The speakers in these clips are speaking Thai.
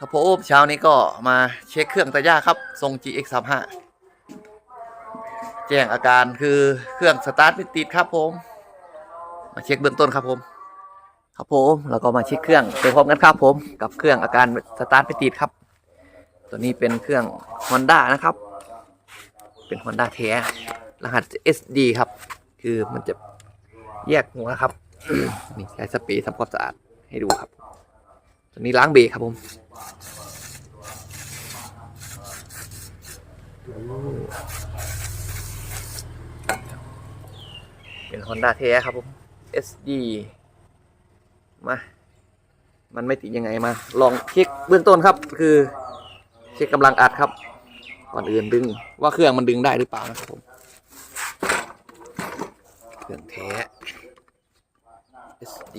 ครับผมเช้านี้ก็มาเช็คเครื่องตะย่าครับทรง GX 3 5แจ้งอาการคือเครื่องสตาร์ทไม่ติดครับผม มาเช็คเบื้องต้นครับผม ครับผมแล้วก็มาเช็คเครื่องไปพร้อมกันครับผมกับเครื่องอาการสตาร์ทไม่ติดครับ ตัวนี้เป็นเครื่อง Honda นะครับ เป็น Honda แท้รหัส SD ครับ คือมันจะแยกหัวครับนี่ใช้สเปรย์ทำความสะอาดให้ดูครับ ตัวนี้ล้างเบรกครับผม เป็น Honda แท้ครับผม SD มา มันไม่ติดยังไงมา ลองเช็คเบื้องต้นครับ คือเช็คกำลังอัดครับ ก่อนอื่นดึงว่าเครื่องมันดึงได้หรือเปล่านะครับผม เครื่องแท้ SD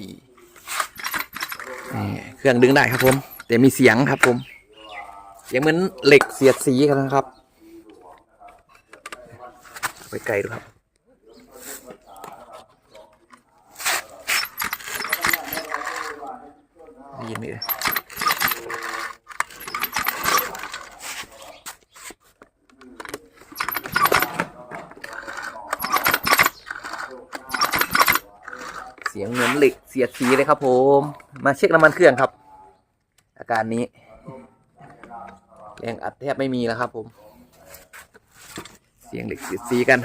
นี่เครื่องดึงได้ครับผม แต่มีเสียงครับผม เสียงเหมือนเหล็กเสียดสีกันนะครับ ไปไกลดูครับ ยินเอ่ยเสียงเหมือนเหล็กเสียดสีเลยครับผม มาเช็คน้ำมันเครื่องครับ อาการนี้แรงอัดแทบไม่มีแล้วครับผม เสียงเหล็กเสียดสีกัน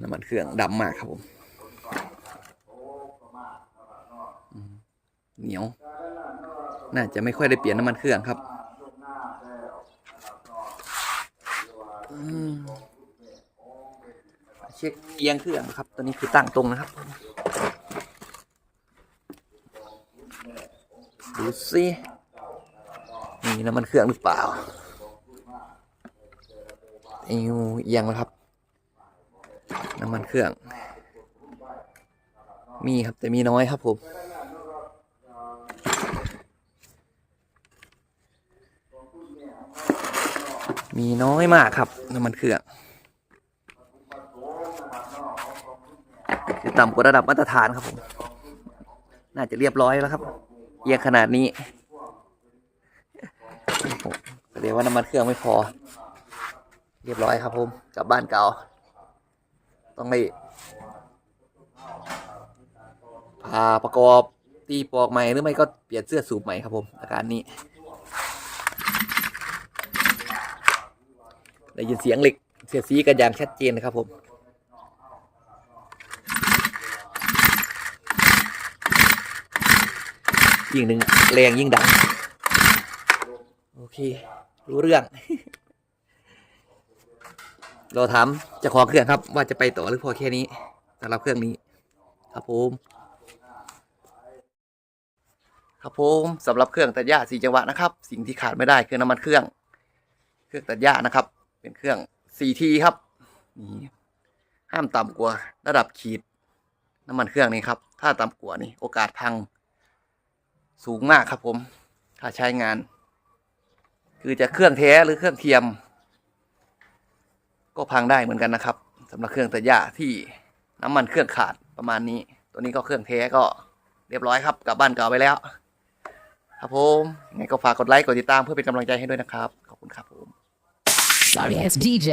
น้ำมันเครื่องดำมากครับผมเหนียว น่าจะไม่ค่อยได้เปลี่ยนน้ำมันเครื่องครับ อืม เช็คเอียงเครื่องครับตัวนี้คือตั้งตรงนะครับ ดูสิมีน้ำมันเครื่องหรือเปล่าเอวเอียงแล้วครับ น้ำมันเครื่อง มีครับแต่มีน้อยครับผมมีน้อยมากครับน้ำมันเครื่อง คือต่ำกว่าระดับมาตรฐานครับผม น่าจะเรียบร้อยแล้วครับเอียงขนาดนี้แสดงว่าน้ำมันเครื่องไม่พอ เรียบร้อยครับผมกลับบ้านเก่า ต้องไปพาประกอบตีปลอกใหม่หรือไม่ก็เปลี่ยนเสื้อสูบใหม่ครับผม อาการนี้ ได้ยินเสียงเหล็กเสียดสีกันอย่างชัดเจนนะครับผม ยิ่งหนึ่งแรงยิ่งดัง โอเค รู้เรื่อง เราถามจ้าขอเครื่องครับ ว่าจะไปต่อหรือพอแค่นี้สำหรับเครื่องนี้ ครับผมครับผมสำหรับเครื่องตัดหญ้าสี่จังหวะนะครับ สิ่งที่ขาดไม่ได้คือน้ำมันเครื่อง เครื่องตัดหญ้านะครับ เป็นเครื่อง 4T ครับนี่ห้ามต่ำกว่าระดับขีดน้ำมันเครื่องนี้ครับ ถ้าต่ำกว่านี่โอกาสพัง สูงมากครับผมถ้าใช้งาน คือจะเครื่องแท้หรือเครื่องเทียม ก็พังได้เหมือนกันนะครับสำหรับเครื่องตัดหญ้าที่น้ำมันเครื่องขาดประมาณนี้ ตัวนี้ก็เครื่องแท้ก็เรียบร้อยครับกลับบ้านเก่าไปแล้ว ครับผมยังไงก็ฝากกดไลค์กดติดตามเพื่อเป็นกำลังใจให้ด้วยนะครับ ขอบคุณครับผม Sorry as DJ.